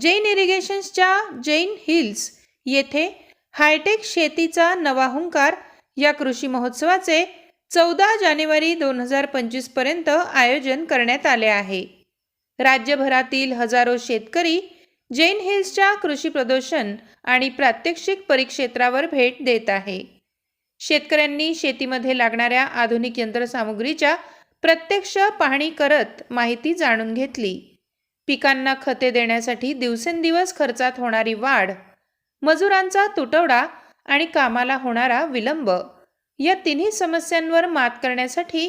जैन इरिगेशन्सच्या जैन हिल्स येथे हायटेक शेतीचा नवा हुंकार या कृषी महोत्सवाचे चौदा जानेवारी दोन हजार पंचवीसपर्यंत आयोजन करण्यात आले आहे. राज्यभरातील हजारो शेतकरी जैन हिल्सच्या कृषी प्रदर्शन आणि प्रात्यक्षिक परिक्षेत्रावर भेट देत आहे. शेतकऱ्यांनी शेतीमध्ये लागणाऱ्या आधुनिक यंत्रसामुग्रीच्या प्रत्यक्ष पाहणी करत माहिती जाणून घेतली. पिकांना खते देण्यासाठी दिवसेंदिवस खर्चात होणारी वाढ मजुरांचा तुटवडा आणि कामाला होणारा विलंब या तिन्ही समस्यांवर मात करण्यासाठी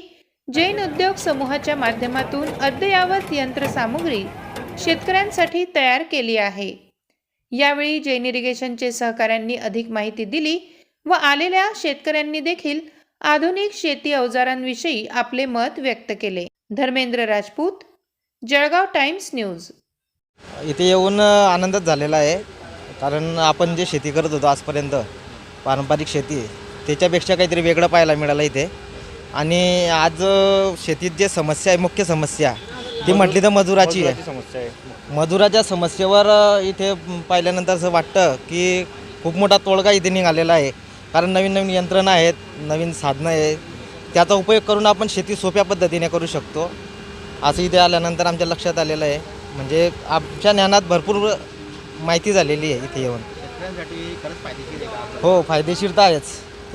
जैन उद्योग समूहाच्या माध्यमातून अद्ययावत यंत्रसामुग्री शेतकऱ्यांसाठी तयार केली आहे. यावेळी जैन इरिगेशनचे सहकाऱ्यांनी अधिक माहिती दिली व आलेल्या शेतकऱ्यांनी देखील आधुनिक शेती अवजारांविषयी आपले मत व्यक्त केले. Dharmendra Rajput Jalgaon times news. इथे येऊन आनंदच झालेला आहे. कारण आपण जे शेती करत होतो आजपर्यंत पारंपरिक शेती त्याच्यापेक्षा काहीतरी वेगळं पाहायला मिळालं इथे. आणि आज शेतीत जे समस्या आहे मुख्य समस्या ती म्हटली तर मजुराची आहे. समस्या आहे. मजुराच्या समस्येवर इथे पाहिल्यानंतर असं वाटतं की खूप मोठा तोडगा इथे निघालेला आहे. कारण नवीन नवीन यंत्रणा आहेत नवीन साधनं आहे त्याचा उपयोग करून आपण शेती सोप्या पद्धतीने करू शकतो. असं इथे आल्यानंतर आमच्या लक्षात आलेलं आहे. म्हणजे आमच्या ज्ञानात भरपूर माहिती झालेली आहे इथे येऊन. शेतकऱ्यांसाठी खरंच फायदेशीर आहे का? हो फायदेशीर तर आहेच.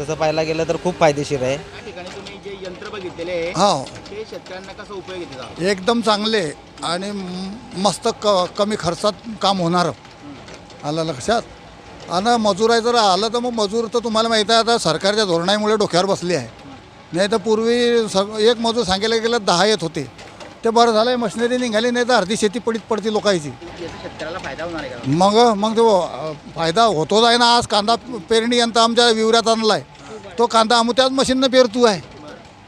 तसं पाहायला गेलं तर खूप फायदेशीर आहे. या ठिकाणी तुम्ही जे यंत्र बघितलेले आहे हो. ते शेतकऱ्यांना कसं उपयोग येते? का? एकदम चांगले आणि म- मस्त क कमी खर्चात काम होणार. आलं लक्षात? आणि मजूर आहे जर आलं तर मग मजूर तर तुम्हाला माहीत आहे आता सरकारच्या धोरणामुळे डोक्यावर बसली आहे. नाही तर पूर्वी सग एक मजूर सांगायला गेलं दहा येत होते. ते बरं झालं आहे मशिनरी निघाली नाही तर अर्धी शेती पडीत पडती लोकांची. याचा शेतकऱ्याला फायदा होणार आहे का? मग मग तो अ, फायदा होतोच आहे ना आज कांदा पेरणी यंत्र आमच्या विवऱ्यात आणला आहे तो कांदा आम्ही त्याच मशीननं पेरतो आहे.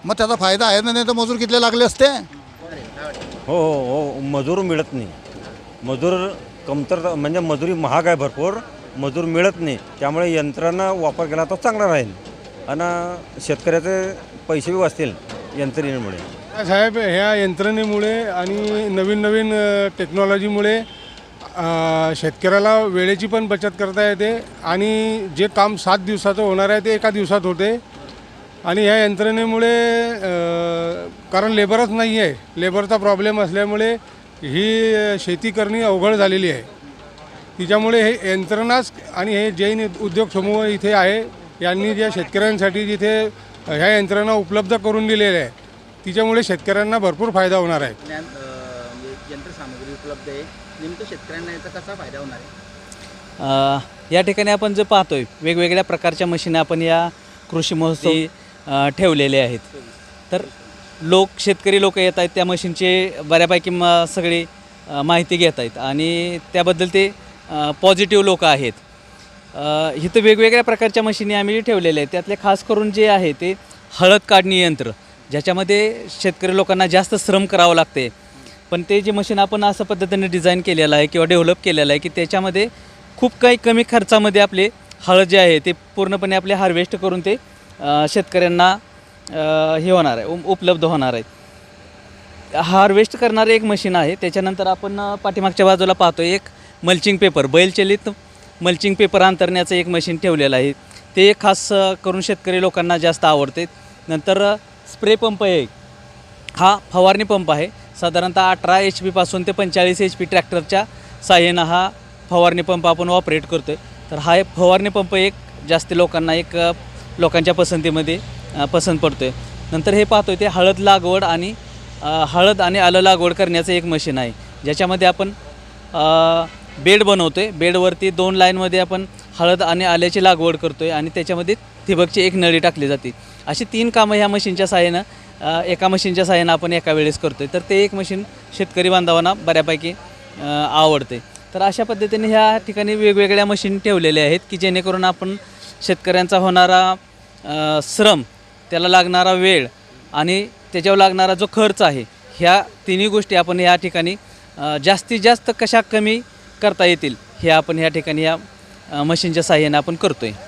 मग त्याचा फायदा आहे ना नाही तर मजूर किती लागले असते? हो हो हो मजूर मिळत नाही. मजूर कमतर म्हणजे मजुरी महाग आहे भरपूर मजूर मिळत नाही. त्यामुळे यंत्रांना वापर केला तर चांगला राहील. आणि शेतकऱ्याचे पैसे बी वाचतील यंत्रणेमुळे. साहेब ह्या यंत्रणेमुळे आणि नवीन नवीन टेक्नॉलॉजीमुळे शेतकऱ्याला वेळेची पण बचत करता येते आणि जे काम सात दिवसाचं होणार आहे ते एका दिवसात होते. आणि ह्या यंत्रणेमुळे कारण लेबरच नाही आहे लेबरचा प्रॉब्लेम असल्यामुळे ही शेती करणे अवघड झालेली आहे. तिच्यामुळे हे यंत्रणाच आणि हे जैन उद्योग समूह इथे आहे यांनी ज्या शेतकऱ्यांसाठी जिथे ह्या यंत्रणा उपलब्ध करून दिलेल्या आहे तिच्यामुळे शेतकऱ्यांना भरपूर फायदा होणार आहे. ज्ञान म्हणजे यंत्रसामुग्री उपलब्ध आहे. नेमकं शेतकऱ्यांना याचा कसा फायदा होणार आहे? अ, या ठिकाणी आपण जे पाहतोय वेगवेगळ्या प्रकारच्या मशीन आपण या कृषी महोत्सवी ठेवलेले आहेत. तर लोक शेतकरी लोक येत आहेत त्या मशीनचे बऱ्यापैकी म सगळी माहिती घेत आहेत. आणि त्याबद्दल ते पॉझिटिव्ह लोक आहेत. इथं वेगवेगळ्या प्रकारच्या मशीनी आम्ही ठेवलेल्या आहेत. त्यातले खास करून जे आहे ते हळद काढणी यंत्र. ज्याच्यामध्ये शेतकरी लोकांना जास्त श्रम करावं लागते. पण ते जे मशीन आपण असं पद्धतीने डिझाईन केलेलं आहे किंवा डेव्हलप केलेलं आहे की त्याच्यामध्ये खूप काही कमी खर्चामध्ये आपले हळद जे आहे ते पूर्णपणे आपले हार्वेस्ट करून ते शेतकऱ्यांना हे होणार आहे उपलब्ध होणार आहे. हार्वेस्ट करणारं एक मशीन आहे त्याच्यानंतर आपण पाठीमागच्या बाजूला पाहतो एक मल्चिंग पेपर बैलचलित मल्चिंग पेपर अंतरण्याचं एक मशीन ठेवलेलं आहे. ते खास करून शेतकरी लोकांना जास्त आवडते. नंतर स्प्रे पंप आहे हा फवारणी पंप आहे. साधारणतः अठरा एच पीपासून ते पंचेचाळीस एच पी ट्रॅक्टरच्या साह्यानं हा फवारणी पंप आपण ऑपरेट करतो आहे तर हा एक फवारणी पंप एक जास्त लोकांना एक लोकांच्या पसंतीमध्ये पसंत पडतो आहे नंतर हे पाहतो आहे ते हळद लागवड आणि हळद आणि आलं लागवड करण्याचं एक मशीन आहे. ज्याच्यामध्ये आपण बेड बनवतो आहे बेडवरती दोन लाईनमध्ये आपण हळद आणि आल्याची लागवड करतो आहे आणि त्याच्यामध्ये ठिबकची एक नळी टाकली जाते. अशी तीन कामं ह्या मशीनच्या साहाय्यानं एका मशीनच्या साहाय्यानं आपण एका वेळेस करतो आहे तर ते एक मशीन शेतकरी बांधवांना बऱ्यापैकी आवडते. तर अशा पद्धतीने ह्या ठिकाणी वेगवेगळ्या मशीन ठेवलेल्या आहेत की जेणेकरून आपण शेतकऱ्यांचा होणारा श्रम त्याला लागणारा वेळ आणि त्याच्यावर लागणारा जो खर्च आहे ह्या तिन्ही गोष्टी आपण ह्या ठिकाणी जास्तीत जास्त कशा कमी करता येतील हे आपण ह्या ठिकाणी या मशीनच्या साहाय्याने आपण करतो आहे